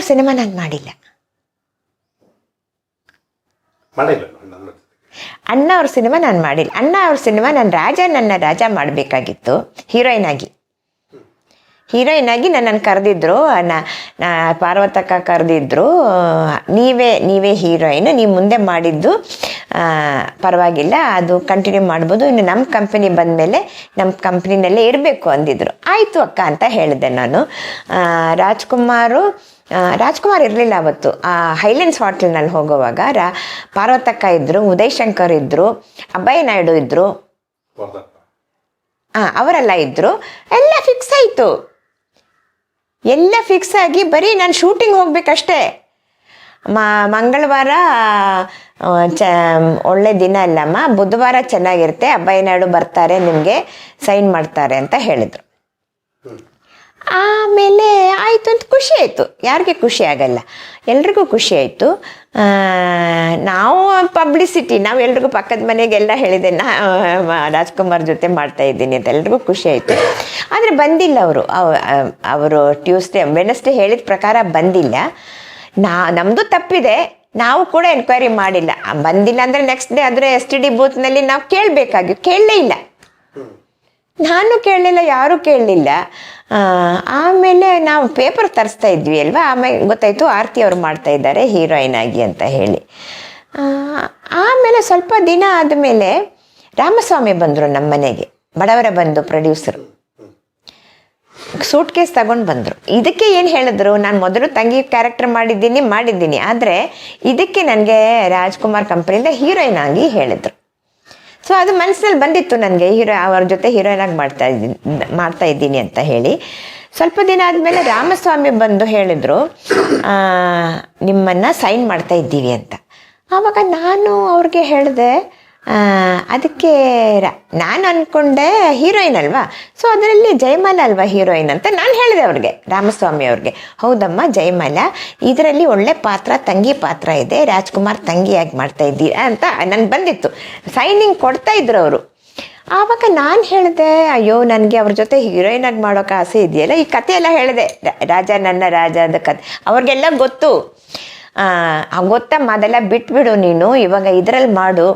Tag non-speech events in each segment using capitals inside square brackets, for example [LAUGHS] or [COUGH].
Cinema ನಾನು ಮಾಡಿಲ್ಲ. ಅಣ್ಣ ಅವ್ರ ಸಿನಿಮಾ ನಾನು ಮಾಡಿಲ್ಲ. ಅಣ್ಣ ಅವ್ರ ಸಿನಿಮಾ ನಾನು ರಾಜ ನನ್ನ ರಾಜ ಮಾಡಬೇಕಾಗಿತ್ತು ಹೀರೋಯಿನ್ ಆಗಿ. ಹೀರೋಯಿನ್ ಆಗಿ ನನ್ನನ್ನು ಕರೆದಿದ್ರು ನಾ ಪಾರ್ವತಕ್ಕ ಕರೆದಿದ್ರು ನೀವೇ ನೀವೇ ಹೀರೋಯಿನ್ ನೀವು ಮುಂದೆ ಮಾಡಿದ್ದು ಪರವಾಗಿಲ್ಲ ಅದು ಕಂಟಿನ್ಯೂ ಮಾಡ್ಬೋದು. ಇನ್ನು ನಮ್ಮ ಕಂಪನಿ ಬಂದಮೇಲೆ ನಮ್ಮ ಕಂಪ್ನಿನಲ್ಲೇ ಇರಬೇಕು ಅಂದಿದ್ರು. ಆಯಿತು ಅಕ್ಕ ಅಂತ ಹೇಳಿದೆ ನಾನು. ಆ, ರಾಜ್ಕುಮಾರು ರಾಜ್ಕುಮಾರ್ ಇರಲಿಲ್ಲ ಅವತ್ತು. ಆ ಹೈಲೆನ್ಸ್ ಹೋಟೆಲ್ನಲ್ಲಿ ಹೋಗುವಾಗ ರಾ ಪಾರ್ವತಕ್ಕ ಇದ್ದರು ಉದಯ್ ಶಂಕರ್ ಇದ್ದರು ಅಭಯ್ ನಾಯ್ಡು ಇದ್ದರು ಹಾಂ ಅವರೆಲ್ಲ ಇದ್ದರು ಎಲ್ಲ ಫಿಕ್ಸ್ ಆಯಿತು. ಎಲ್ಲ ಫಿಕ್ಸ್ ಆಗಿ ಬರೀ ನಾನು ಶೂಟಿಂಗ್ ಹೋಗ್ಬೇಕಷ್ಟೇ. ಮ ಮಂಗಳವಾರ ಚ ಒಳ್ಳೆ ದಿನ ಅಲ್ಲಮ್ಮ. ಬುಧವಾರ ಚೆನ್ನಾಗಿರುತ್ತೆ. ಅಬ್ಬಾಯಿ ನಾಯ್ಡು ಬರ್ತಾರೆ ನಿಮಗೆ ಸೈನ್ ಮಾಡ್ತಾರೆ ಅಂತ ಹೇಳಿದರು. ಆಮೇಲೆ ಆಯಿತು ಅಂತ ಖುಷಿ ಆಯಿತು. ಯಾರಿಗೆ ಖುಷಿ ಆಗಲ್ಲ. ಎಲ್ರಿಗೂ ಖುಷಿ ಆಯಿತು. ನಾವು ಪಬ್ಲಿಸಿಟಿ ನಾವು ಎಲ್ರಿಗೂ ಪಕ್ಕದ ಮನೆಗೆಲ್ಲ ಹೇಳಿದೆ, ನಾ ರಾಜ್ಕುಮಾರ್ ಜೊತೆ ಮಾಡ್ತಾ ಇದ್ದೀನಿ ಅಂತ ಎಲ್ರಿಗೂ ಖುಷಿ ಆಯಿತು. ಆದರೆ ಬಂದಿಲ್ಲ ಅವರು. ಅವರು ಟ್ಯೂಸ್ಡೇ ವೆನಸ್ಡೇ ಹೇಳಿದ ಪ್ರಕಾರ ಬಂದಿಲ್ಲ. ನಾ ನಮ್ಮದು ತಪ್ಪಿದೆ. ನಾವು ಕೂಡ ಎನ್ಕ್ವೈರಿ ಮಾಡಿಲ್ಲ. ಬಂದಿಲ್ಲ ಅಂದರೆ ನೆಕ್ಸ್ಟ್ ಡೇ ಆದರೆ ಎಸ್ ಟಿ ಡಿ ಬೂತ್ನಲ್ಲಿ ನಾವು ಕೇಳಬೇಕಾಗಿ, ಕೇಳಲೇ ಇಲ್ಲ. ನಾನು ಕೇಳಲಿಲ್ಲ, ಯಾರೂ ಕೇಳಲಿಲ್ಲ. ಆಮೇಲೆ ನಾವು ಪೇಪರ್ ತರಿಸ್ತಾ ಇದ್ವಿ ಅಲ್ವಾ? ಆಮೇಲೆ ಗೊತ್ತಾಯಿತು, ಆರತಿ ಅವರು ಮಾಡ್ತಾ ಇದ್ದಾರೆ ಹೀರೋಯಿನ್ ಆಗಿ ಅಂತ ಹೇಳಿ. ಆಮೇಲೆ ಸ್ವಲ್ಪ ದಿನ ಆದಮೇಲೆ ರಾಮಸ್ವಾಮಿ ಬಂದರು ನಮ್ಮ ಮನೆಗೆ. ಬಡವರ ಬಂದು ಪ್ರೊಡ್ಯೂಸರು ಸೂಟ್ ಕೇಸ್ ತಗೊಂಡು ಬಂದರು. ಇದಕ್ಕೆ ಏನು ಹೇಳಿದ್ರು? ನಾನು ಮೊದಲು ತಂಗಿ ಕ್ಯಾರೆಕ್ಟರ್ ಮಾಡಿದ್ದೀನಿ ಮಾಡಿದ್ದೀನಿ. ಆದರೆ ಇದಕ್ಕೆ ನನಗೆ ರಾಜ್ಕುಮಾರ್ ಕಂಪ್ನಿಯಿಂದ ಹೀರೋಯಿನ್ ಆಗಿ ಹೇಳಿದರು. ಸೊ ಅದು ಮನಸ್ಸಲ್ಲಿ ಬಂದಿತ್ತು ನನಗೆ. ಹೀರೋ, ಅವ್ರ ಜೊತೆ ಹೀರೋಯಿನ್ ಆಗಿ ಮಾಡ್ತಾ ಇದ್ದೀನಿ ಮಾಡ್ತಾ ಇದ್ದೀನಿ ಅಂತ ಹೇಳಿ. ಸ್ವಲ್ಪ ದಿನ ಆದಮೇಲೆ ರಾಮಸ್ವಾಮಿ ಬಂದು ಹೇಳಿದರು ನಿಮ್ಮನ್ನು ಸೈನ್ ಮಾಡ್ತಾ ಇದ್ದೀವಿ ಅಂತ. ಆವಾಗ ನಾನು ಅವ್ರಿಗೆ ಹೇಳಿದೆ ಅದಕ್ಕೆ ನಾನು ಅಂದ್ಕೊಂಡೆ ಹೀರೋಯಿನ್ ಅಲ್ವಾ? ಸೊ ಅದರಲ್ಲಿ ಜಯಮಾಲ ಅಲ್ವಾ ಹೀರೋಯಿನ್ ಅಂತ ನಾನು ಹೇಳಿದೆ ಅವ್ರಿಗೆ, ರಾಮಸ್ವಾಮಿ ಅವ್ರಿಗೆ. ಹೌದಮ್ಮ, ಜಯಮಾಲ. ಇದರಲ್ಲಿ ಒಳ್ಳೆ ಪಾತ್ರ, ತಂಗಿ ಪಾತ್ರ ಇದೆ. ರಾಜ್ಕುಮಾರ್ ತಂಗಿಯಾಗಿ ಮಾಡ್ತಾ ಇದ್ದೀರಾ ಅಂತ ನಾನು ಬಂದಿತ್ತು. ಸೈನಿಂಗ್ ಕೊಡ್ತಾ ಇದ್ರು ಅವರು. ಆವಾಗ ನಾನು ಹೇಳಿದೆ, ಅಯ್ಯೋ, ನನಗೆ ಅವ್ರ ಜೊತೆ ಹೀರೋಯಿನ್ ಆಗಿ ಮಾಡೋಕೆ ಆಸೆ ಇದೆಯಲ್ಲ? ಈ ಕಥೆ ಎಲ್ಲ ಹೇಳಿದೆ ರಾಜ ನನ್ನ ರಾಜ ಅದ ಕತೆ ಅವ್ರಿಗೆಲ್ಲ ಗೊತ್ತು. ಗೊತ್ತಮ್ಮ ಅದೆಲ್ಲ ಬಿಟ್ಬಿಡು ನೀನು. ಇವಾಗ ಇದರಲ್ಲಿ ಮಾಡು.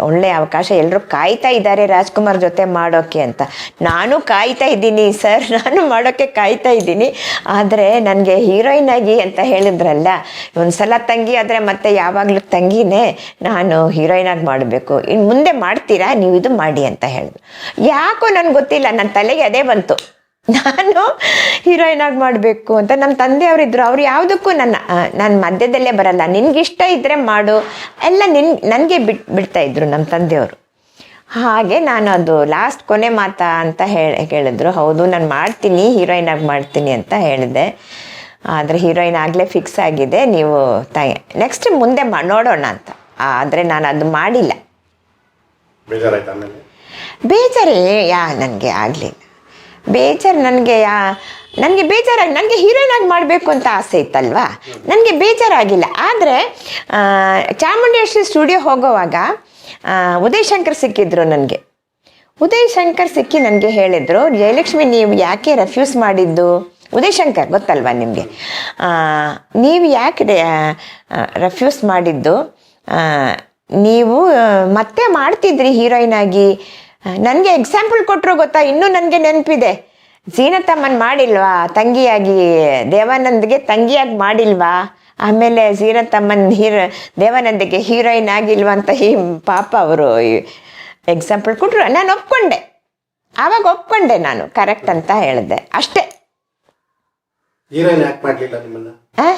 ಒಳ್ಳೆ ಅವಕಾಶ. ಎಲ್ಲರೂ ಕಾಯ್ತಾ ಇದ್ದಾರೆ ರಾಜ್ಕುಮಾರ್ ಜೊತೆ ಮಾಡೋಕೆ ಅಂತ. ನಾನು ಕಾಯ್ತಾ ಇದ್ದೀನಿ, ಸರ್. [LAUGHS] ನಾನು ಮಾಡೋಕ್ಕೆ ಕಾಯ್ತಾ ಇದ್ದೀನಿ. ಆದರೆ ನನಗೆ ಹೀರೋಯಿನ್ ಆಗಿ ಅಂತ ಹೇಳಿದ್ರಲ್ಲ, ಒಂದ್ಸಲ ತಂಗಿ ಆದರೆ ಮತ್ತೆ ಯಾವಾಗಲೂ ತಂಗಿನೇ ನಾನು ಹೀರೋಯಿನ್ ಆಗಿ ಮಾಡಬೇಕು. ಇನ್ನು ಮುಂದೆ ಮಾಡ್ತೀರಾ? ನೀವು ಇದು ಮಾಡಿ ಅಂತ ಹೇಳಿದ್ರು. ಯಾಕೋ ನನಗೆ ಗೊತ್ತಿಲ್ಲ. ನನ್ನ ತಲೆಗೆ ಅದೇ ಬಂತು. ನಾನು ಹೀರೋಯಿನ್ ಆಗಿ ಮಾಡಬೇಕು ಅಂತ ನಮ್ಮ ತಂದೆಯವರಿದ್ರು ಅವ್ರು ಯಾವುದಕ್ಕೂ ನನ್ನ ನಾನು ಮಧ್ಯದಲ್ಲೇ ಬರಲ್ಲ. ನಿನ್ಗಿಷ್ಟ ಇದ್ದರೆ ಮಾಡು. ಎಲ್ಲ ನಿನ್ ನನಗೆ ಬಿಟ್ ಬಿಡ್ತಾ ಇದ್ರು ನಮ್ಮ ತಂದೆಯವರು. ಹಾಗೆ ನಾನು ಅದು ಲಾಸ್ಟ್ ಕೊನೆ ಮಾತಾ ಅಂತ ಹೇಳಿ ಹೇಳಿದ್ರು. ಹೌದು ನಾನು ಮಾಡ್ತೀನಿ ಹೀರೋಯಿನ್ ಆಗಿ ಮಾಡ್ತೀನಿ ಅಂತ ಹೇಳಿದೆ. ಆದರೆ ಹೀರೋಯಿನ್ ಆಗಲೇ ಫಿಕ್ಸ್ ಆಗಿದೆ. ನೀವು ತ ನೆಕ್ಸ್ಟ್ ಮುಂದೆ ನೋಡೋಣ ಅಂತ. ಆದರೆ ನಾನು ಅದು ಮಾಡಿಲ್ಲ. ಬೇಜಾರೇ ಯಾ ನನಗೆ ಆಗಲಿಲ್ಲ. ಬೇಜಾರು ನನಗೆ ನನಗೆ ಬೇಜಾರಾಗಿ ನನಗೆ ಹೀರೋಯಿನ್ ಆಗಿ ಮಾಡಬೇಕು ಅಂತ ಆಸೆ ಇತ್ತಲ್ವಾ? ನನಗೆ ಬೇಜಾರಾಗಿಲ್ಲ. ಆದರೆ ಚಾಮುಂಡೇಶ್ವರಿ ಸ್ಟುಡಿಯೋ ಹೋಗೋವಾಗ ಉದಯ್ ಶಂಕರ್ ಸಿಕ್ಕಿದ್ರು ನನಗೆ. ಉದಯ್ ಶಂಕರ್ ಸಿಕ್ಕಿ ನನಗೆ ಹೇಳಿದರು, ಜಯಲಕ್ಷ್ಮಿ, ನೀವು ಯಾಕೆ ರೆಫ್ಯೂಸ್ ಮಾಡಿದ್ದು? ಉದಯ್ ಶಂಕರ್, ಗೊತ್ತಲ್ವಾ ನಿಮಗೆ? ನೀವು ಯಾಕೆ ರೆಫ್ಯೂಸ್ ಮಾಡಿದ್ದು? ನೀವು ಮತ್ತೆ ಮಾಡ್ತಿದ್ರಿ ಹೀರೋಯಿನ್ ಆಗಿ. ನನಗೆ ಎಕ್ಸಾಂಪಲ್ ಕೊಟ್ಟರು ಗೊತ್ತಾ? ಇನ್ನೂ ನನಗೆ ನೆನಪಿದೆ. ಜೀನತಮ್ಮನ್ ಮಾಡಿಲ್ವಾ? ತಂಗಿಯಾಗಿ ದೇವಾನಂದ್ಗೆ ತಂಗಿಯಾಗಿ ಮಾಡಿಲ್ವಾ? ಆಮೇಲೆ ಜೀನತಮ್ಮನ್ ಹೀರೋ ದೇವಾನಂದಿಗೆ ಹೀರೋಯಿನ್ ಆಗಿಲ್ವಾ ಅಂತ ಈ ಪಾಪ ಅವರು ಎಕ್ಸಾಂಪಲ್ ಕೊಟ್ಟರು ನಾನು ಒಪ್ಕೊಂಡೆ. ಆವಾಗ ಒಪ್ಕೊಂಡೆ ನಾನು. ಕರೆಕ್ಟ್ ಅಂತ ಹೇಳಿದೆ. ಅಷ್ಟೇ. ಹೀರೋಯಿನ್ ಯಾಕೆ ಮಾಡಲಿಲ್ಲ ನಿಮ್ಮನ್ನ? ಆ?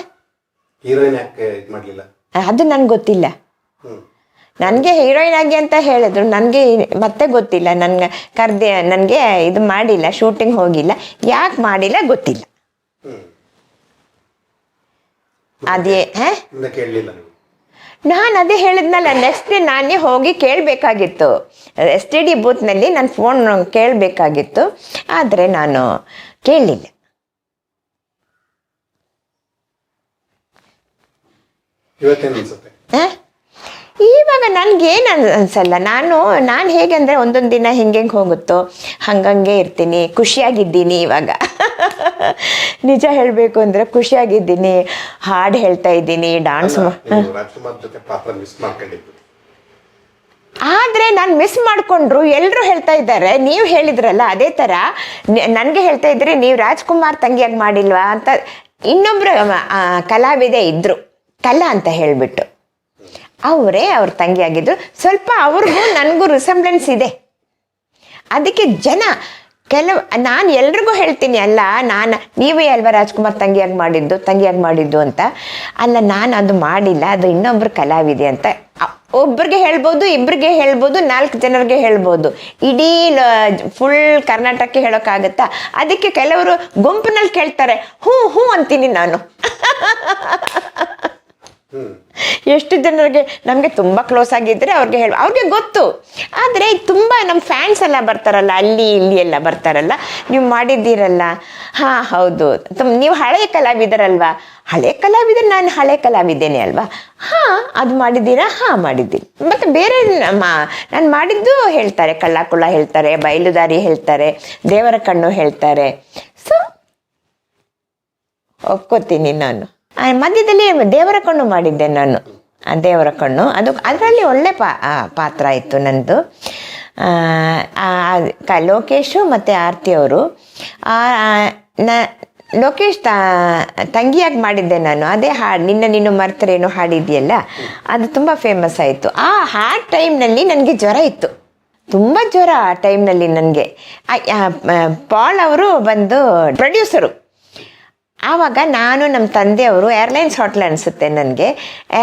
ಹೀರೋಯಿನ್ ಯಾಕೆ ಮಾಡಲಿಲ್ಲ? ಅದು ನನಗೆ ಗೊತ್ತಿಲ್ಲ. ನನಗೆ ಹೀರೋಯಿನ್ ಆಗಿ ಅಂತ ಹೇಳಿದ್ರು. ನನಗೆ ಮತ್ತೆ ಗೊತ್ತಿಲ್ಲ. ನನಗೆ ಕರ್ದೆ ನನಗೆ ಇದು ಮಾಡಿಲ್ಲ ಶೂಟಿಂಗ್ ಹೋಗಿಲ್ಲ. ಯಾಕೆ ಮಾಡಿಲ್ಲ ಗೊತ್ತಿಲ್ಲ. ಅದೇ ನಾನು ಅದೇ ಹೇಳಿದ್ನಲ್ಲ ನೆಕ್ಸ್ಟ್ ಡೇ ನಾನೇ ಹೋಗಿ ಕೇಳಬೇಕಾಗಿತ್ತು. ಎಸ್ ಟಿ ಡಿ ಬೂತ್ನಲ್ಲಿ ನಾನು ಫೋನ್ ಕೇಳಬೇಕಾಗಿತ್ತು. ಆದರೆ ನಾನು ಕೇಳಲಿಲ್ಲ. ಇವತ್ತೇನು ಅನ್ಸುತ್ತೆ? ಇವಾಗ ನನಗೇನು ಅನ್ಸಲ್ಲ. ನಾನು ನಾನು ಹೇಗೆ ಅಂದರೆ ಒಂದೊಂದು ದಿನ ಹಿಂಗೆ ಹೋಗುತ್ತೋ ಹಂಗಂಗೆ ಇರ್ತೀನಿ. ಖುಷಿಯಾಗಿದ್ದೀನಿ ಇವಾಗ. [LAUGHS] ನಿಜ ಹೇಳಬೇಕು ಅಂದರೆ ಖುಷಿಯಾಗಿದ್ದೀನಿ. ಹಾಡು ಹೇಳ್ತಾ ಇದ್ದೀನಿ ಡಾನ್ಸ್ ಆದರೆ ನಾನು ಮಿಸ್ ಮಾಡಿಕೊಂಡ್ರು ಎಲ್ಲರೂ ಹೇಳ್ತಾ ಇದ್ದಾರೆ. ನೀವು ಹೇಳಿದ್ರಲ್ಲ ಅದೇ ಥರ ನನಗೆ ಹೇಳ್ತಾ ಇದ್ರಿ ನೀವು ರಾಜ್ಕುಮಾರ್ ತಂಗಿಯಾಗಿ ಮಾಡಿಲ್ವಾ ಅಂತ ಇನ್ನೊಬ್ಬರು ಕಲಾವಿದೆ ಇದ್ದರು ಕಲಾ ಅಂತ ಹೇಳಿಬಿಟ್ಟು. ಅವರೇ ಅವ್ರ ತಂಗಿ ಆಗಿದ್ರು ಸ್ವಲ್ಪ ಅವ್ರಿಗೂ ನನಗೂ ರಿಸೆಂಬ್ಲೆನ್ಸ್ ಇದೆ. ಅದಕ್ಕೆ ಜನ ಕೆಲವು, ನಾನು ಎಲ್ರಿಗೂ ಹೇಳ್ತೀನಿ, ಅಲ್ಲ, ನಾನು, ನೀವೇ ಅಲ್ವಾ ರಾಜ್ಕುಮಾರ್ ತಂಗಿಯಾಗಿ ಮಾಡಿದ್ದು ತಂಗಿಯಾಗಿ ಮಾಡಿದ್ದು ಅಂತ. ಅಲ್ಲ, ನಾನು ಅದು ಮಾಡಿಲ್ಲ, ಅದು ಇನ್ನೊಬ್ರು ಕಲಾವಿದೆ ಅಂತ. ಒಬ್ರಿಗೆ ಹೇಳ್ಬೋದು, ಇಬ್ರಿಗೆ ಹೇಳ್ಬೋದು, ನಾಲ್ಕು ಜನರಿಗೆ ಹೇಳ್ಬೋದು. ಇಡೀ ಫುಲ್ ಕರ್ನಾಟಕಕ್ಕೆ ಹೇಳೋಕ್ಕಾಗತ್ತಾ? ಅದಕ್ಕೆ ಕೆಲವರು ಗುಂಪಿನಲ್ಲಿ ಕೇಳ್ತಾರೆ, ಹ್ಞೂ ಹ್ಞೂ ಅಂತೀನಿ ನಾನು. [LAUGHS] ಎಷ್ಟು ಜನರಿಗೆ ನಮಗೆ ತುಂಬ ಕ್ಲೋಸ್ ಆಗಿದ್ದರೆ ಅವ್ರಿಗೆ ಹೇಳ ಅವ್ರಿಗೆ ಗೊತ್ತು. ಆದರೆ ತುಂಬ ನಮ್ಮ ಫ್ಯಾನ್ಸ್ ಎಲ್ಲ ಬರ್ತಾರಲ್ಲ, ಅಲ್ಲಿ ಇಲ್ಲಿ ಎಲ್ಲ ಬರ್ತಾರಲ್ಲ, ನೀವು ಮಾಡಿದ್ದೀರಲ್ಲ. ಹಾಂ, ಹೌದು. ನೀವು ಹಳೆಯ ಕಲಾವಿದರಲ್ವಾ? ಹಳೆ ಕಲಾವಿದರು ನಾನು ಹಳೆ ಕಲಾವಿದ್ದೇನೆ ಅಲ್ವಾ? ಹಾಂ, ಅದು ಮಾಡಿದ್ದೀರಾ? ಹಾಂ, ಮಾಡಿದ್ದೀನಿ. ಮತ್ತು ಬೇರೆ ನಾನು ಮಾಡಿದ್ದು ಹೇಳ್ತಾರೆ, ಕಳ್ಳಾಕುಳ್ಳ ಹೇಳ್ತಾರೆ, ಬಯಲುದಾರಿ ಹೇಳ್ತಾರೆ, ದೇವರ ಕಣ್ಣು ಹೇಳ್ತಾರೆ. ಸೊ ಒಪ್ಕೋತೀನಿ ನಾನು. ಮಧ್ಯದಲ್ಲಿ ದೇವರ ಕಣ್ಣು ಮಾಡಿದ್ದೆ ನಾನು. ಆ, ದೇವರ ಕಣ್ಣು. ಅದು ಅದರಲ್ಲಿ ಒಳ್ಳೆ ಪಾ ಪಾತ್ರ ಇತ್ತು ನನ್ನದು ಕ, ಲೋಕೇಶು ಮತ್ತು ಆರತಿ ಅವರು. ನ, ಲೋಕೇಶ್ ತ, ತಂಗಿಯಾಗಿ ಮಾಡಿದ್ದೆ ನಾನು. ಅದೇ ಹಾಡು ನಿನ್ನ ನೀನು ಮರ್ತರೇನು ಹಾಡಿದೆಯಲ್ಲ? ಅದು ತುಂಬ ಫೇಮಸ್ ಆಯಿತು. ಆ ಹಾಡ್ ಟೈಮ್ನಲ್ಲಿ ನನಗೆ ಜ್ವರ ಇತ್ತು. ತುಂಬ ಜ್ವರ ಆ ಟೈಮ್ನಲ್ಲಿ ನನಗೆ. ಪಾಲ್ ಅವರು ಬಂದು ಪ್ರೊಡ್ಯೂಸರು ಆವಾಗ ನಾನು ನಮ್ಮ ತಂದೆಯವರು ಏರ್ಲೈನ್ಸ್ ಹೋಟ್ಲ್ ಅನಿಸುತ್ತೆ ನನಗೆ.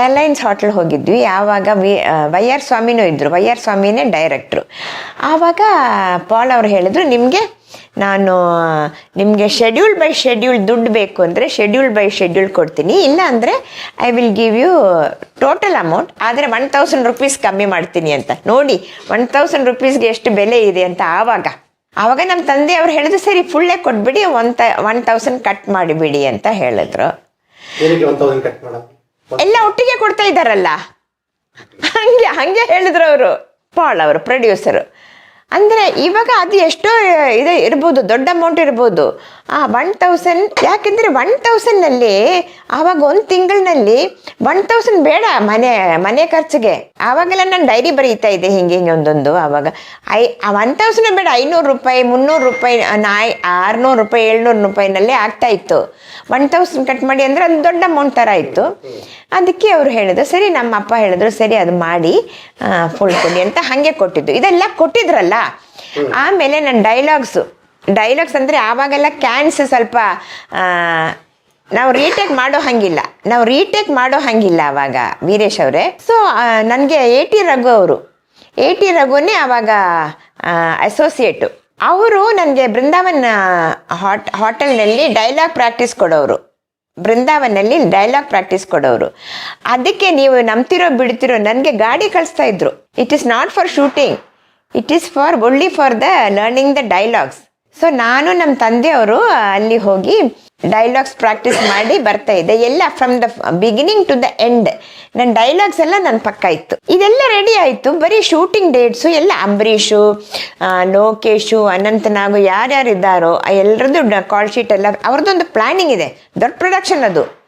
ಏರ್ಲೈನ್ಸ್ ಹೋಟ್ಲ್ ಹೋಗಿದ್ವಿ. ಆವಾಗ ವಿ ವೈ ಆರ್ ಸ್ವಾಮಿನೂ ಇದ್ದರು ವೈ ಆರ್ ಸ್ವಾಮಿನೇ ಡೈರೆಕ್ಟ್ರು ಆವಾಗ ಪಾಲ್ ಅವರು ಹೇಳಿದ್ರು, ನಿಮಗೆ ನಾನು, ನಿಮಗೆ ಶೆಡ್ಯೂಲ್ ಬೈ ಶೆಡ್ಯೂಲ್ ದುಡ್ಡು ಬೇಕು ಅಂದರೆ ಶೆಡ್ಯೂಲ್ ಬೈ ಶೆಡ್ಯೂಲ್ ಕೊಡ್ತೀನಿ. ಇಲ್ಲ ಅಂದರೆ I will give you total amount ಆದರೆ ಒನ್ ತೌಸಂಡ್ ರುಪೀಸ್ ಕಮ್ಮಿ ಮಾಡ್ತೀನಿ ಅಂತ. ನೋಡಿ ಒನ್ ತೌಸಂಡ್ ರುಪೀಸ್ಗೆ ಎಷ್ಟು ಬೆಲೆ ಇದೆ ಅಂತ ಆವಾಗ. ಆವಾಗ ನಮ್ಮ ತಂದೆ ಅವ್ರು ಹೇಳಿದ್ರು ಸರಿ ಫುಲ್ಲೇ ಕೊಟ್ಬಿಡಿ ಒನ್ ತ ಒನ್ ತೌಸಂಡ್ ಕಟ್ ಮಾಡಿಬಿಡಿ ಅಂತ ಹೇಳಿದ್ರು. ಎಲ್ಲ ಒಟ್ಟಿಗೆ ಕೊಡ್ತಾ ಇದ್ದಾರಲ್ಲ? ಹಂಗೆ ಹಂಗೆ ಹೇಳಿದ್ರು ಅವರು. ಪಾಲ್ ಅವರು ಪ್ರೊಡ್ಯೂಸರು ಅಂದರೆ ಇವಾಗ ಅದು ಎಷ್ಟೋ ಇದೆ ಇರ್ಬೋದು, ದೊಡ್ಡ ಅಮೌಂಟ್ ಇರ್ಬೋದು. ಆ ಒನ್ ತೌಸಂಡ್ ಯಾಕೆಂದರೆ ಒನ್ ತೌಸಂಡ್ನಲ್ಲಿ ಆವಾಗ ಒಂದು ತಿಂಗಳಿನಲ್ಲಿ ಒನ್ ತೌಸಂಡ್ ಬೇಡ ಮನೆ ಮನೆ ಖರ್ಚಿಗೆ. ಆವಾಗೆಲ್ಲ ನಾನು ಡೈರಿ ಬರೀತಾ ಇದ್ದೆ, ಹಿಂಗೆ ಹಿಂಗೆ ಒಂದೊಂದು ಆವಾಗ. ಐ ಒನ್ ತೌಸಂಡ್ ಬೇಡ, ಐನೂರು ರೂಪಾಯಿ, ಮುನ್ನೂರು ರೂಪಾಯಿ, ನಾಯ್, ಆರುನೂರು ರೂಪಾಯಿ, ಏಳ್ನೂರು ರೂಪಾಯಿನಲ್ಲೇ ಆಗ್ತಾ ಇತ್ತು. ಒನ್ ತೌಸಂಡ್ ಕಟ್ ಮಾಡಿ ಅಂದರೆ ಒಂದು ದೊಡ್ಡ ಅಮೌಂಟ್ ಥರ ಇತ್ತು ಅದಕ್ಕೆ ಅವರು ಹೇಳಿದ್ರು, ಸರಿ, ನಮ್ಮ ಅಪ್ಪ ಹೇಳಿದ್ರು, ಸರಿ, ಅದು ಮಾಡಿ ಫುಲ್ ಕೊಡಿ ಅಂತ ಹಾಗೆ ಕೊಟ್ಟಿದ್ದು. ಇದೆಲ್ಲ ಕೊಟ್ಟಿದ್ರಲ್ಲ? ಆಮೇಲೆ ನನ್ನ ಡೈಲಾಗ್ಸು ಡೈಲಾಗ್ಸ್ ಅಂದರೆ ಆವಾಗೆಲ್ಲ ಕ್ಯಾನ್ಸ್ ಸ್ವಲ್ಪ ನಾವು ರೀಟೇಕ್ ಮಾಡೋ ಹಂಗಿಲ್ಲ. ನಾವು ರೀಟೇಕ್ ಮಾಡೋ ಹಂಗಿಲ್ಲ ಆವಾಗ, ವೀರೇಶ್ ಅವರೇ. ಸೊ ನನಗೆ ಎ ಟಿ ರಘು ಅವರು. ಎ ಟಿ ರಘುನೇ ಅವಾಗ ಅಸೋಸಿಯೇಟು ಅವರು ನನಗೆ ಬೃಂದಾವನ ಹಾಟ್, ಹೋಟೆಲ್ನಲ್ಲಿ ಡೈಲಾಗ್ ಪ್ರಾಕ್ಟೀಸ್ ಕೊಡೋರು. ಬೃಂದಾವನಲ್ಲಿ ಡೈಲಾಗ್ ಪ್ರಾಕ್ಟೀಸ್ ಕೊಡೋರು. ಅದಕ್ಕೆ ನೀವು ನಂಬ್ತಿರೋ, ಬಿಡ್ತಿರೋ, ನನಗೆ ಗಾಡಿ ಕಳಿಸ್ತಾ ಇದ್ರು. It is not for shooting it is for only for the learning the dialogues so ನಾನು ನಮ್ಮ ತಂದೆಯವರು ಅಲ್ಲಿ ಹೋಗಿ ಡೈಲಾಗ್ಸ್ ಪ್ರಾಕ್ಟೀಸ್ ಮಾಡಿ ಬರ್ತಾ ಇದೆ. ಎಲ್ಲ from the beginning to the end ನನ್ನ ಡೈಲಾಗ್ಸ್ ಎಲ್ಲ ನನ್ನ ಪಕ್ಕ ಇತ್ತು. ಇದೆಲ್ಲ ರೆಡಿ ಆಯಿತು. ಬರೀ ಶೂಟಿಂಗ್ ಡೇಟ್ಸು ಎಲ್ಲ ಅಂಬರೀಷು ಆ, ಲೋಕೇಶು ಅನಂತನಾಗು ಯಾರ್ಯಾರು ಇದ್ದಾರೋ ಎಲ್ಲರದ್ದು ಕಾಲ್ ಶೀಟ್ ಎಲ್ಲ ಅವ್ರದ್ದೊಂದು ಪ್ಲಾನಿಂಗ್ ಇದೆ. ದೊಡ್ಡ ಪ್ರೊಡಕ್ಷನ್ ಅದು.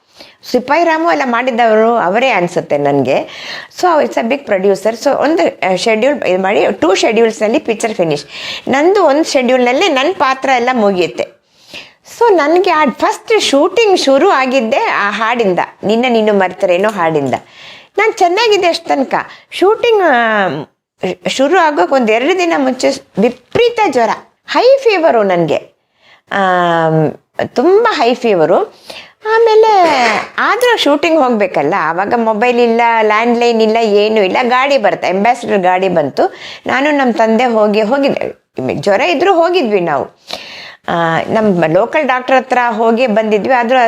ಸಿಪಾಯಿ ರಾಮು ಎಲ್ಲ ಮಾಡಿದ್ದವರು ಅವರೇ ಅನಿಸುತ್ತೆ ನನಗೆ. So it's a big producer so ಒಂದು ಶೆಡ್ಯೂಲ್ ಇದು ಮಾಡಿ ಟೂ ಶೆಡ್ಯೂಲ್ಸ್ನಲ್ಲಿ ಪಿಕ್ಚರ್ ಫಿನಿಶ್ ನಂದು ಒಂದು ಶೆಡ್ಯೂಲ್ನಲ್ಲೇ ನನ್ನ ಪಾತ್ರ ಎಲ್ಲ ಮುಗಿಯುತ್ತೆ. ಸೊ ನನಗೆ ಆ ಫಸ್ಟ್ ಶೂಟಿಂಗ್ ಶುರು ಆಗಿದ್ದೆ ಆ ಹಾಡಿಂದ. ನಿನ್ನ ನೀನು ಮರ್ತರೇನೋ ಹಾಡಿಂದ. ನಾನು ಚೆನ್ನಾಗಿದೆ ಅಷ್ಟು ತನಕ. ಶೂಟಿಂಗ್ ಶುರು ಆಗೋಕೆ ಒಂದು ಎರಡು ದಿನ ಮುಂಚೆ ವಿಪರೀತ ಜ್ವರ. ಹೈ ಫೀವರು ನನಗೆ. ತುಂಬ ಹೈ ಫೀವರು ಆಮೇಲೆ ಆದರೂ ಶೂಟಿಂಗ್ ಹೋಗಬೇಕಲ್ಲ. ಆವಾಗ ಮೊಬೈಲ್ ಇಲ್ಲ ಲ್ಯಾಂಡ್ಲೈನ್ ಇಲ್ಲ, ಏನೂ ಇಲ್ಲ. ಗಾಡಿ ಬರುತ್ತೆ ಅಂಬಾಸಿಡರ್ ಗಾಡಿ ಬಂತು. ನಾನು ನಮ್ಮ ತಂದೆ ಹೋಗಿ ಹೋಗಿದ್ದೆ. ಜ್ವರ ಇದ್ದರೂ ಹೋಗಿದ್ವಿ ನಾವು. ನಮ್ಮ ಲೋಕಲ್ ಡಾಕ್ಟರ್ ಹತ್ರ ಹೋಗಿ ಬಂದಿದ್ವಿ. ಆದರೂ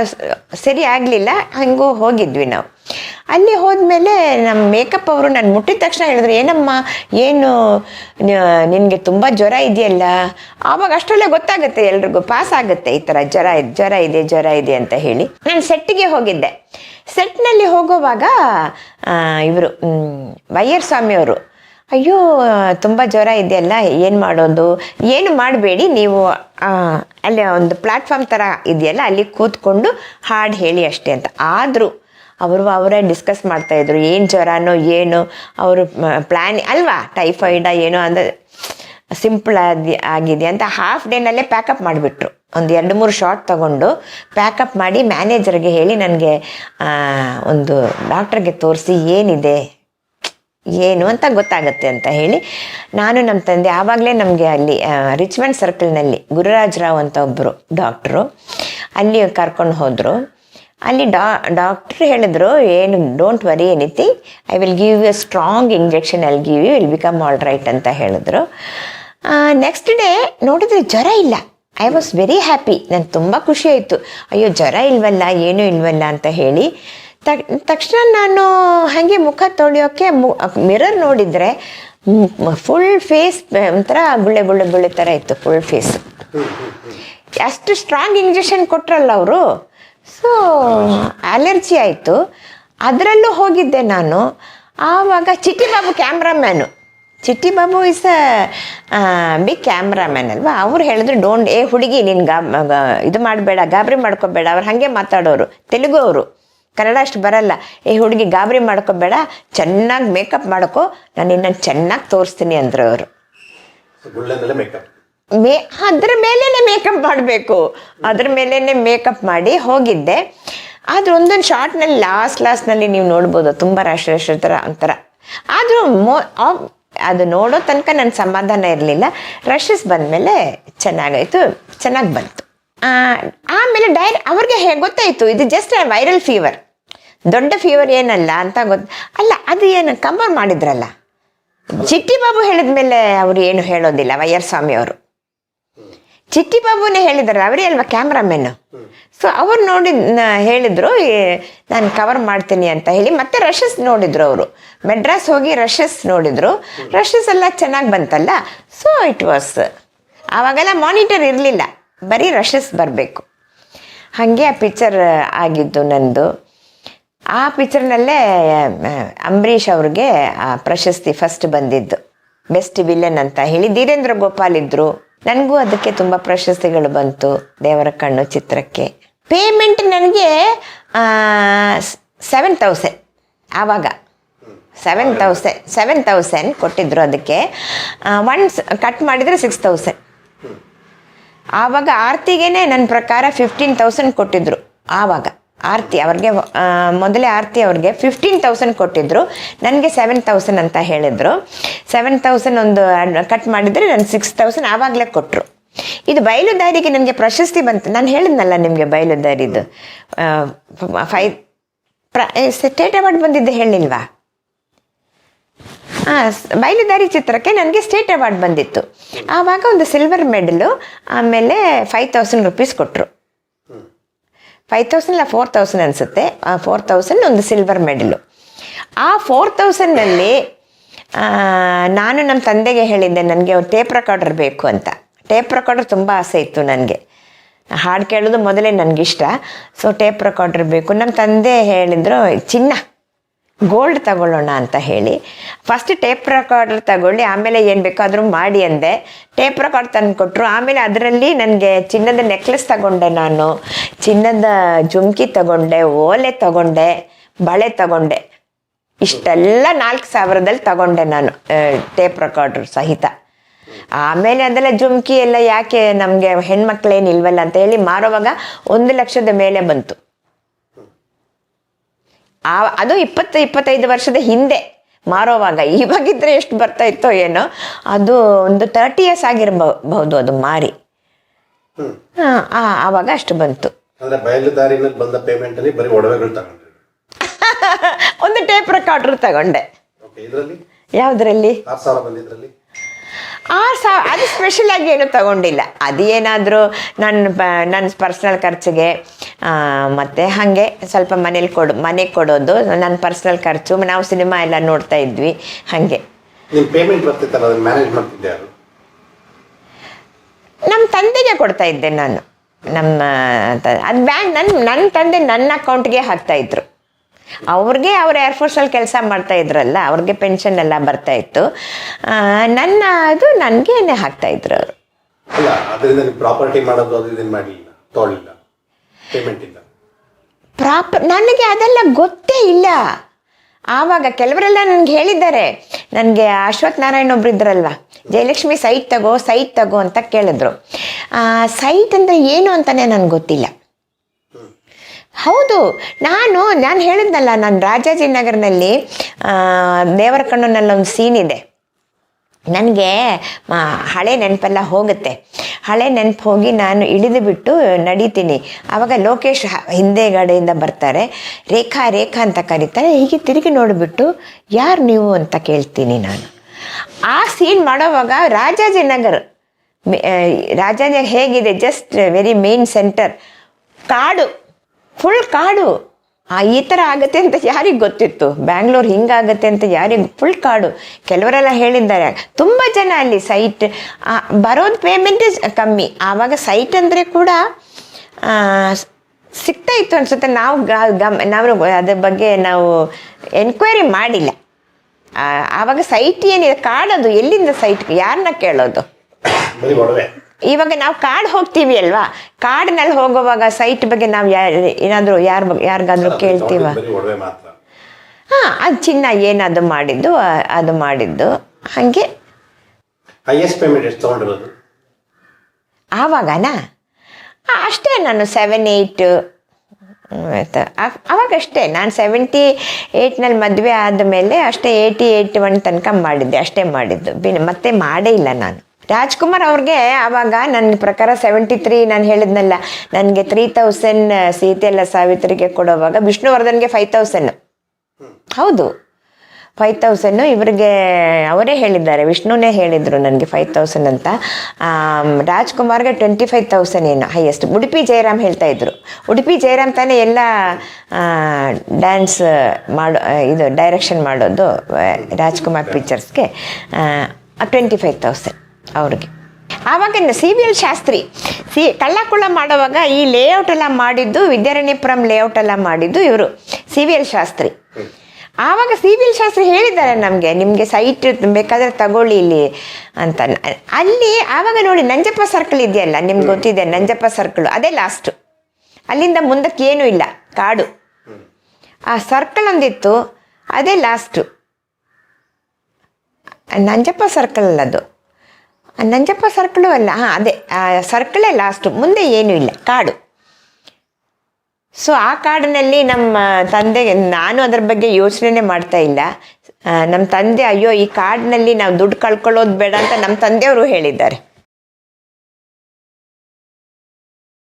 ಸರಿ ಆಗಲಿಲ್ಲ. ಹಂಗೂ ಹೋಗಿದ್ವಿ ನಾವು. ಅಲ್ಲಿ ಹೋದ್ಮೇಲೆ ನಮ್ಮ ಮೇಕಪ್ ಅವರು ನಾನು ಮುಟ್ಟಿದ ತಕ್ಷಣ ಹೇಳಿದ್ರು, ಏನಮ್ಮ, ಏನು ನಿನಗೆ ತುಂಬ ಜ್ವರ ಇದೆಯಲ್ಲ? ಆವಾಗ ಅಷ್ಟರಲ್ಲೇ ಗೊತ್ತಾಗುತ್ತೆ ಎಲ್ರಿಗೂ ಪಾಸ್ ಆಗುತ್ತೆ ಈ ಥರ ಜ್ವರ ಜ್ವರ ಇದೆ ಜ್ವರ ಇದೆ ಅಂತ ಹೇಳಿ. ನಾನು ಸೆಟ್ಟಿಗೆ ಹೋಗಿದ್ದೆ. ಸೆಟ್ನಲ್ಲಿ ಹೋಗುವಾಗ ಇವರು ವೈಯರ್ ಸ್ವಾಮಿಯವರು ಅಯ್ಯೋ, ತುಂಬ ಜ್ವರ ಇದೆಯಲ್ಲ, ಏನು ಮಾಡೋದು? ಏನು ಮಾಡಬೇಡಿ, ನೀವು ಅಲ್ಲಿ ಒಂದು ಪ್ಲಾಟ್ಫಾರ್ಮ್ ಥರ ಇದೆಯಲ್ಲ, ಅಲ್ಲಿ ಕೂತ್ಕೊಂಡು ಹಾಡು ಹೇಳಿ ಅಷ್ಟೇ ಅಂತ. ಆದರೂ, ಅವರು ಅವರೇ ಡಿಸ್ಕಸ್ ಮಾಡ್ತಾಯಿದ್ರು ಏನು ಜ್ವರನೋ, ಏನು, ಅವರು ಪ್ಲ್ಯಾನ್ ಅಲ್ವಾ? ಟೈಫಾಯ್ಡ, ಏನೋ ಅಂದರೆ, ಸಿಂಪಲ್ ಆಗಿ, ಆಗಿದೆ ಅಂತ ಹಾಫ್ ಡೇನಲ್ಲೇ ಪ್ಯಾಕಪ್ ಮಾಡಿಬಿಟ್ರು. ಒಂದು ಎರಡು ಮೂರು ಶಾರ್ಟ್ ತಗೊಂಡು ಪ್ಯಾಕಪ್ ಮಾಡಿ ಮ್ಯಾನೇಜರ್ಗೆ ಹೇಳಿ, ನನಗೆ ಒಂದು ಡಾಕ್ಟ್ರಿಗೆ ತೋರಿಸಿ ಏನಿದೆ ಏನು ಅಂತ ಗೊತ್ತಾಗುತ್ತೆ ಅಂತ ಹೇಳಿ ನಾನು ನಮ್ಮ ತಂದೆ, ಆವಾಗಲೇ ನಮಗೆ ಅಲ್ಲಿ ರಿಚ್ಮಂಡ್ ಸರ್ಕಲ್ನಲ್ಲಿ ಗುರುರಾಜ್ ರಾವ್ ಅಂತ ಒಬ್ಬರು ಡಾಕ್ಟ್ರು ಅಲ್ಲಿ ಕರ್ಕೊಂಡು ಹೋದರು. ಅಲ್ಲಿ ಡಾ ಡಾಕ್ಟ್ರ್ ಹೇಳಿದ್ರು, ಏನು don't worry anything I will give you strong injection I'll give you will become all right ಅಂತ ಹೇಳಿದ್ರು. ನೆಕ್ಸ್ಟ್ ಡೇ ನೋಡಿದ್ರೆ ಜ್ವರ ಇಲ್ಲ. ಐ ವಾಸ್ ವೆರಿ ಹ್ಯಾಪಿ ನಾನು ತುಂಬ ಖುಷಿ ಆಯಿತು. ಅಯ್ಯೋ, ಜ್ವರ ಇಲ್ವಲ್ಲ, ಏನೂ ಇಲ್ವಲ್ಲ ಅಂತ ಹೇಳಿ ತಕ್ಷಣ ನಾನು ಹಾಗೆ ಮುಖ ತೊಳೆಯೋಕ್ಕೆ ಮಿರರ್ ನೋಡಿದರೆ ಫುಲ್ ಫೇಸ್ ಒಂಥರ ಗುಳ್ಳೆ ಗುಳ್ಳೆ ಗುಳ್ಳೆ ಥರ ಇತ್ತು ಫುಲ್ ಫೇಸ್ ಅಷ್ಟು ಸ್ಟ್ರಾಂಗ್ ಇಂಜೆಕ್ಷನ್ ಕೊಟ್ರಲ್ಲ ಅವರು. ಸೊ ಅಲರ್ಜಿ ಆಯಿತು. ಅದರಲ್ಲೂ ಹೋಗಿದ್ದೆ ನಾನು. ಆವಾಗ Chitti Babu cameraman Chitti Babu is a big cameraman ಅಲ್ವಾ? ಅವ್ರು ಹೇಳಿದ್ರು ಡೋಂಟ್ ಏ ಹುಡುಗಿ, ನೀನು ಗಾ ಇದು ಮಾಡಬೇಡ, ಗಾಬರಿ ಮಾಡ್ಕೋಬೇಡ. ಅವ್ರು ಹಾಗೆ ಮಾತಾಡೋರು, ತೆಲುಗು ಅವರು. ಕನ್ನಡ ಅಷ್ಟು ಬರಲ್ಲ. ಏ ಹುಡುಗಿ ಗಾಬರಿ ಮಾಡ್ಕೋಬೇಡ ಚೆನ್ನಾಗಿ ಮೇಕಪ್ ಮಾಡ್ಕೋ. ನಾನು ನಿನ್ನನ್ನು ಚೆನ್ನಾಗಿ ತೋರಿಸ್ತೀನಿ ಅಂದರು ಅವರು. ಮೇ ಅದ್ರ ಮೇಲೇ ಮೇಕಪ್ ಮಾಡಬೇಕು. ಅದ್ರ ಮೇಲೇ ಮೇಕಪ್ ಮಾಡಿ ಹೋಗಿದ್ದೆ. ಆದ್ರೆ ಒಂದೊಂದು ಶಾರ್ಟ್ನಲ್ಲಿ ಲಾಸ್ಟ್ ಲಾಸ್ಟ್ನಲ್ಲಿ ನೀವು ನೋಡ್ಬೋದು. ತುಂಬ ರಶ್ ರಶ್ ಥರ ಒಂಥರ ಆದರೂ ಮೋ ಅದು ನೋಡೋ ತನಕ ನನ್ನ ಸಮಾಧಾನ ಇರಲಿಲ್ಲ. ರಶಸ್ ಬಂದಮೇಲೆ ಚೆನ್ನಾಗಾಯಿತು. ಚೆನ್ನಾಗಿ ಬಂತು. ಆಮೇಲೆ ಡೈರೆ ಅವ್ರಿಗೆ ಹೇಗೆ ಗೊತ್ತಾಯಿತು? ಇದು ಜಸ್ಟ್ ವೈರಲ್ ಫೀವರ್ ದೊಡ್ಡ ಫೀವರ್ ಏನಲ್ಲ ಅಂತ ಗೊತ್ತು ಅಲ್ಲ, ಅದು ಏನು ಕವರ್ ಮಾಡಿದ್ರಲ್ಲ? ಚಿಟ್ಟಿ ಬಾಬು ಹೇಳಿದ್ಮೇಲೆ ಅವರು ಏನು ಹೇಳೋದಿಲ್ಲ ವೈಯರ್ ಸ್ವಾಮಿ ಅವರು. ಚಿಟ್ಟಿ ಬಾಬುನೇ ಹೇಳಿದಾರೆ ಅವರೇ ಅಲ್ವಾ ಕ್ಯಾಮ್ರಾಮೆನ್ ಸೊ ಅವ್ರು ನೋಡಿ ಹೇಳಿದರು ಹೇಳಿದ್ರು ನಾನು ಕವರ್ ಮಾಡ್ತೀನಿ ಅಂತ ಹೇಳಿ, ಮತ್ತೆ ರಶಸ್ ನೋಡಿದ್ರು ಅವರು. ಮೆಡ್ರಾಸ್ ಹೋಗಿ ರಶಸ್ ನೋಡಿದ್ರು. ರಶಸ್ ಎಲ್ಲ ಚೆನ್ನಾಗಿ ಬಂತಲ್ಲ? ಸೊ ಇಟ್ ವಾಸ್ ಆವಾಗೆಲ್ಲ ಮಾನಿಟರ್ ಇರಲಿಲ್ಲ. ಬರೀ ರಶಸ್ ಬರಬೇಕು. ಹಾಗೆ ಆ ಪಿಕ್ಚರ್ ಆಗಿದ್ದು ನಂದು. ಆ ಪಿಕ್ಚರ್ನಲ್ಲೇ ಅಂಬರೀಷ್ ಅವ್ರಿಗೆ ಆ ಪ್ರಶಸ್ತಿ ಫಸ್ಟ್ ಬಂದಿದ್ದು. ಬೆಸ್ಟ್ ವಿಲನ್ ಅಂತ ಹೇಳಿ ಧೀರೇಂದ್ರ ಗೋಪಾಲ್ ಇದ್ರು. ನನಗೂ ಅದಕ್ಕೆ ತುಂಬ ಪ್ರಶಸ್ತಿಗಳು ಬಂತು ದೇವರ ಕಣ್ಣು ಚಿತ್ರಕ್ಕೆ. ಪೇಮೆಂಟ್ ನನಗೆ ಸೆವೆನ್ ತೌಸಂಡ್ ಆವಾಗ. ಸೆವೆನ್ ತೌಸಂಡ್ ಸೆವೆನ್ ತೌಸಂಡ್ ಕೊಟ್ಟಿದ್ರು ಅದಕ್ಕೆ. ಒನ್ಸ್ ಕಟ್ ಮಾಡಿದರೆ ಸಿಕ್ಸ್ ತೌಸಂಡ್ ಆವಾಗ ಆರ್ತಿಗೇನೆ ನನ್ನ ಪ್ರಕಾರ ಫಿಫ್ಟೀನ್ ತೌಸಂಡ್ ಕೊಟ್ಟಿದ್ರು. ಆವಾಗ. ಆರ್ತಿ ಅವ್ರಿಗೆ ಮೊದಲೇ ಆರ್ತಿ ಅವ್ರಿಗೆ ಫಿಫ್ಟೀನ್ ತೌಸಂಡ್ ಕೊಟ್ಟಿದ್ರು. ನನಗೆ ಸೆವೆನ್ ತೌಸಂಡ್ ಅಂತ ಹೇಳಿದರು. ಸೆವೆನ್ ತೌಸಂಡ್ ಒಂದು ಕಟ್ ಮಾಡಿದರೆ ನಾನು ಸಿಕ್ಸ್ ತೌಸಂಡ್ ಆವಾಗಲೇ ಕೊಟ್ಟರು ಇದು ಬಯಲುದಾರಿಗೆ ನನಗೆ ಪ್ರಶಸ್ತಿ ಬಂತು. ನಾನು ಹೇಳಿದ್ನಲ್ಲ ನಿಮಗೆ ಬಯಲುದಾರಿದು. ಫೈ ಪ್ರ ಸ್ಟೇಟ್ ಅವಾರ್ಡ್ ಬಂದಿದ್ದೆ ಹೇಳಿಲ್ವಾ? ಹಾಂ ಬಯಲುದಾರಿ ಚಿತ್ರಕ್ಕೆ ನನಗೆ ಸ್ಟೇಟ್ ಅವಾರ್ಡ್ ಬಂದಿತ್ತು. ಆವಾಗ ಒಂದು ಸಿಲ್ವರ್ ಮೆಡಲು ಆಮೇಲೆ ಫೈವ್ ತೌಸಂಡ್ ರುಪೀಸ್ ಕೊಟ್ಟರು ಫೈವ್ ತೌಸಂಡ್ ಇಲ್ಲ ಫೋರ್ ತೌಸಂಡ್ ಅನಿಸುತ್ತೆ ಫೋರ್ ತೌಸಂಡ್ ಒಂದು ಸಿಲ್ವರ್ ಮೆಡಲು ಆ ಫೋರ್ ತೌಸಂಡಲ್ಲಿ ನಾನು ನಮ್ಮ ತಂದೆಗೆ ಹೇಳಿದ್ದೆ ನನಗೆ ಅವ್ರು ಟೇಪ್ ರೆಕಾರ್ಡರ್ ಬೇಕು ಅಂತ. ಟೇಪ್ ರೆಕಾರ್ಡರ್ ತುಂಬ ಆಸೆ ಇತ್ತು ನನಗೆ. ಹಾಡು ಕೇಳೋದು ಮೊದಲೇ ನನಗಿಷ್ಟ ಸೊ ಟೇಪ್ ರೆಕಾರ್ಡರ್ ಬೇಕು. ನಮ್ಮ ತಂದೆ ಹೇಳಿದರು, ಚಿನ್ನ. ಗೋಲ್ಡ್ ತಗೊಳ್ಳೋಣ ಅಂತ ಹೇಳಿ. ಫಸ್ಟ್ ಟೇಪ್ ರೆಕಾರ್ಡರ್ ತಗೊಳ್ಳಿ, ಆಮೇಲೆ ಏನು ಬೇಕಾದರೂ ಮಾಡಿ ಅಂದೆ. ಟೇಪ್ ರೆಕಾರ್ಡ್ ತಂದು ಕೊಟ್ಟರು ಆಮೇಲೆ ಅದರಲ್ಲಿ ನನಗೆ ಚಿನ್ನದ ನೆಕ್ಲೆಸ್ ತಗೊಂಡೆ ನಾನು. ಚಿನ್ನದ ಜುಮ್ಕಿ ತಗೊಂಡೆ, ಓಲೆ ತಗೊಂಡೆ, ಬಳೆ ತಗೊಂಡೆ. ಇಷ್ಟೆಲ್ಲ ನಾಲ್ಕು ಸಾವಿರದಲ್ಲಿ ತಗೊಂಡೆ ನಾನು ಟೇಪ್ ರೆಕಾರ್ಡರ್ ಸಹಿತ. ಆಮೇಲೆ ಅದೆಲ್ಲ ಜುಮ್ಕಿ ಎಲ್ಲ ಯಾಕೆ ನಮಗೆ ಹೆಣ್ಮಕ್ಳೇನು ಇಲ್ವಲ್ಲ ಅಂತ ಹೇಳಿ ಮಾರುವಾಗ ಒಂದು ಲಕ್ಷದ ಮೇಲೆ ಬಂತು. ಆ ಅದು ಇಪ್ಪತ್ತು ಇಪ್ಪತ್ತೈದು ವರ್ಷದ ಹಿಂದೆ ಮಾರೋವಾಗ. ಇವಾಗಿದ್ರೆ ಎಷ್ಟು ಬರ್ತಾ ಇತ್ತೋ ಏನೋ ಅದು ಒಂದು ತರ್ಟಿ ಇಯರ್ಸ್ ಆಗಿರಬಹುದು ಅದು ಮಾರಿ. ಆ, ಆ, ಆವಾಗ ಅಷ್ಟು ಬಂತು. ಬಂದ ಬರೀ [LAUGHS] ಒಂದು ಟೇಪ್ ರೆಕಾರ್ಡರ್ ತಗೊಂಡೆ. ಆ ಯಾವುದ್ರಲ್ಲಿ? ಬಂದಿದ್ರಲ್ಲಿ? ಆರು ಅದು ಸ್ಪೆಷಲ್ ಆಗಿ ಏನು ತಗೊಂಡಿಲ್ಲ. ಅದೇನಾದರೂ ನನ್ನ ನನ್ನ ಪರ್ಸ್ನಲ್ ಖರ್ಚಿಗೆ ಆ, ಮತ್ತೆ ಹಾಗೆ ಸ್ವಲ್ಪ ಮನೇಲಿ ಕೊಡು ಮನೆಗೆ ಕೊಡೋದು ನನ್ನ ಪರ್ಸ್ನಲ್ ಖರ್ಚು ನಾವು ಸಿನಿಮಾ ಎಲ್ಲ ನೋಡ್ತಾ ಇದ್ವಿ ಹಾಗೆ. ನಮ್ಮ ತಂದೆಗೆ ಕೊಡ್ತಾ ಇದ್ದೆ ನಾನು. ನಮ್ಮ ಅದು ಬ್ಯಾಂಕ್ ನನ್ನ ನನ್ನ ತಂದೆ ನನ್ನ ಅಕೌಂಟ್ಗೆ ಹಾಕ್ತಾ ಇದ್ರು. ಅವ್ರಿಗೆ ಅವ್ರ ಏರ್ಫೋರ್ಸಲ್ಲಿ ಕೆಲಸ ಮಾಡ್ತಾ ಇದ್ರಲ್ಲ ಅವ್ರಿಗೆ ಪೆನ್ಷನ್ ಎಲ್ಲ ಬರ್ತಾ ಇತ್ತು. ನನ್ನ ಅದು ನನಗೇನೆ ಹಾಕ್ತಾ ಇದ್ರು ಅವರು. ಪ್ರಾಪರ್ಟಿ ಮಾಡೋದು ಅದು ಇದನ್ನ ಮಾಡಲಿಲ್ಲ ನನಗೆ ಅದೆಲ್ಲ ಗೊತ್ತೇ ಇಲ್ಲ. ಆವಾಗ ಕೆಲವರೆಲ್ಲ ನನಗೆ ಹೇಳಿದ್ದಾರೆ. ನನಗೆ ಅಶ್ವಥ್ ನಾರಾಯಣ ಒಬ್ರು ಇದ್ರಲ್ವ? ಜಯಲಕ್ಷ್ಮಿ ಸೈಟ್ ತಗೋ ಸೈಟ್ ತಗೋ ಅಂತ ಕೇಳಿದ್ರು. ಸೈಟ್ ಅಂದರೆ ಏನು ಅಂತಲೇ ನನಗೆ ಗೊತ್ತಿಲ್ಲ. ಹೌದು, ನಾನು ನಾನು ಹೇಳಿದ್ನಲ್ಲ, ನಾನು ರಾಜಾಜಿನಗರ್ನಲ್ಲಿ ದೇವರ ಕಣ್ಣನಲ್ಲಿ ಒಂದು ಸೀನ್ ಇದೆ. ನನಗೆ ಹಳೆ ನೆನಪೆಲ್ಲ ಹೋಗುತ್ತೆ. ಹಳೆ ನೆನಪು ಹೋಗಿ ನಾನು ಇಳಿದು ಬಿಟ್ಟು ನಡೀತೀನಿ. ಆವಾಗ ಲೋಕೇಶ್ ಹಿಂದೆಗಡೆಯಿಂದ ಬರ್ತಾರೆ. ರೇಖಾ ರೇಖಾ ಅಂತ ಕರೀತಾರೆ. ಹೀಗೆ ತಿರುಗಿ ನೋಡಿಬಿಟ್ಟು, ಯಾರು ನೀವು ಅಂತ ಕೇಳ್ತೀನಿ ನಾನು. ಆ ಸೀನ್ ಮಾಡೋವಾಗ ರಾಜಾಜಿನಗರ್ ರಾಜಾಜಿನಗರ್ ಹೇಗಿದೆ? ಜಸ್ಟ್ ವೆರಿ ಮೇನ್ ಸೆಂಟರ್ ಕಾಡು ಫುಲ್ ಕಾಡು. ಆ, ಈ ಥರ ಆಗುತ್ತೆ ಅಂತ ಯಾರಿಗೆ ಗೊತ್ತಿತ್ತು? ಬ್ಯಾಂಗ್ಳೂರ್ ಹಿಂಗಾಗತ್ತೆ ಅಂತ ಯಾರಿಗೆ ಫುಲ್ ಕಾಡು? ಕೆಲವರೆಲ್ಲ ಹೇಳಿದ್ದಾರೆ. ತುಂಬ ಜನ ಅಲ್ಲಿ ಸೈಟ್ ಬರೋದು ಪೇಮೆಂಟ್ ಕಮ್ಮಿ. ಆವಾಗ ಸೈಟ್ ಅಂದರೆ ಕೂಡ ಸಿಗ್ತಾ ಇತ್ತು ಅನಿಸುತ್ತೆ. ನಾವು ಗಮ್, ನಾವು ಅದ್ರ ಬಗ್ಗೆ ನಾವು ಎನ್ಕ್ವೈರಿ ಮಾಡಿಲ್ಲ. ಆವಾಗ ಸೈಟ್ ಏನಿದೆ? ಕಾಡೋದು. ಎಲ್ಲಿಂದ ಸೈಟ್ ಯಾರನ್ನ ಕೇಳೋದು? ಇವಾಗ ನಾವು ಕಾಡು ಹೋಗ್ತೀವಿ ಅಲ್ವಾ? ಕಾಡಿನಲ್ಲಿ ಹೋಗುವಾಗ ಸೈಟ್ ಬಗ್ಗೆ ನಾವು ಯಾರು ಏನಾದರೂ ಯಾರ ಬಗ್ಗೆ ಯಾರಿಗಾದ್ರೂ ಕೇಳ್ತೀವ? ಹಾಂ ಅದು ಚಿನ್ನ ಏನದು ಮಾಡಿದ್ದು ಅದು ಮಾಡಿದ್ದು. ಹಾಗೆ. ಆವಾಗನಾ? ಅಷ್ಟೇ ನಾನು ಸೆವೆನ್ ಏಯ್ಟ್ ಅವಾಗಷ್ಟೇ ನಾನು ಸೆವೆಂಟಿ ಏಯ್ಟ್ನಲ್ಲಿ ಮದುವೆ ಆದಮೇಲೆ ಅಷ್ಟೇ ಏಯ್ಟಿ ಏಯ್ಟಿ ಒನ್ ತನಕ ಮಾಡಿದ್ದೆ. ಅಷ್ಟೇ ಮಾಡಿದ್ದು. ಬಿನ್ ಮತ್ತೆ ಮಾಡೇ ಇಲ್ಲ ನಾನು. ರಾಜ್ಕುಮಾರ್ ಅವ್ರಿಗೆ ಆವಾಗ ನನ್ನ ಪ್ರಕಾರ ಸೆವೆಂಟಿ ತ್ರೀ ನಾನು ಹೇಳಿದ್ನಲ್ಲ, ನನಗೆ ತ್ರೀ ತೌಸಂಡ್ ಸೀತೆಲ್ಲ ಸಾವಿತ್ರಿಗೆ ಕೊಡೋವಾಗ ವಿಷ್ಣುವರ್ಧನ್ಗೆ ಫೈವ್ ತೌಸಂಡ್ ಹೌದು. ಫೈವ್ ತೌಸಂಡು ಇವರಿಗೆ ಅವರೇ ಹೇಳಿದ್ದಾರೆ, ವಿಷ್ಣುನೇ ಹೇಳಿದರು ನನಗೆ ಫೈವ್ ತೌಸಂಡ್ ಅಂತ. ರಾಜ್ಕುಮಾರ್ಗೆ ಟ್ವೆಂಟಿ ಫೈವ್ ತೌಸಂಡ್ ಏನು ಹೈಯೆಸ್ಟ್ ಉಡುಪಿ ಜಯರಾಮ್ ಹೇಳ್ತಾ ಇದ್ರು. ಉಡುಪಿ ಜಯರಾಮ್ ತಾನೇ ಎಲ್ಲ ಡ್ಯಾನ್ಸ್ ಮಾಡೋ, ಇದು ಡೈರೆಕ್ಷನ್ ಮಾಡೋದು, ರಾಜ್ಕುಮಾರ್ ಪಿಕ್ಚರ್ಸ್ಗೆ ಟ್ವೆಂಟಿ ಫೈವ್ ತೌಸಂಡ್ ಅವ್ರಿಗೆ. ಆವಾಗ ಸಿ ವಿ ಎಲ್ ಶಾಸ್ತ್ರಿ ಸಿ ಕಳ್ಳಕುಳ್ಳ ಮಾಡುವಾಗ ಈ ಲೇಔಟ್ ಎಲ್ಲ ಮಾಡಿದ್ದು ವಿದ್ಯಾರಣ್ಯಪುರಂ ಲೇಔಟ್ ಎಲ್ಲ ಮಾಡಿದ್ದು ಇವರು ಸಿ ವಿ ಎಲ್ ಶಾಸ್ತ್ರಿ. ಆವಾಗ ಸಿ ವಿ ಎಲ್ ಶಾಸ್ತ್ರಿ ಹೇಳಿದ್ದಾರೆ ನಮಗೆ ನಿಮಗೆ ಸೈಟ್ ಬೇಕಾದರೆ ತಗೊಳ್ಳಿ ಇಲ್ಲಿ ಅಂತ. ಅಲ್ಲಿ ಆವಾಗ ನೋಡಿ ನಂಜಪ್ಪ ಸರ್ಕಲ್ ಇದೆಯಲ್ಲ ನಿಮ್ಗೆ ಗೊತ್ತಿದೆ ನಂಜಪ್ಪ ಸರ್ಕಲ್ ಅದೇ ಲಾಸ್ಟು ಅಲ್ಲಿಂದ ಮುಂದಕ್ಕೆ ಏನೂ ಇಲ್ಲ ಕಾಡು. ಆ ಸರ್ಕಲ್ ಒಂದಿತ್ತು ಅದೇ ಲಾಸ್ಟು ನಂಜಪ್ಪ ಸರ್ಕಲ್ ಅದು ನಂಜಪ್ಪ ಸರ್ಕಲು ಅಲ್ಲ, ಹಾಂ, ಅದೇ ಸರ್ಕಲೇ ಲಾಸ್ಟು ಮುಂದೆ ಏನೂ ಇಲ್ಲ, ಕಾಡು. ಸೊ ಆ ಕಾಡಿನಲ್ಲಿ ನಮ್ಮ ತಂದೆಗೆ ನಾನು ಅದ್ರ ಬಗ್ಗೆ ಯೋಚನೆ ಮಾಡ್ತಾ ಇಲ್ಲ. ನಮ್ಮ ತಂದೆ, ಅಯ್ಯೋ, ಈ ಕಾಡಿನಲ್ಲಿ ನಾವು ದುಡ್ಡು ಕಳ್ಕೊಳ್ಳೋದು ಬೇಡ ಅಂತ ನಮ್ಮ ತಂದೆಯವರು ಹೇಳಿದ್ದಾರೆ.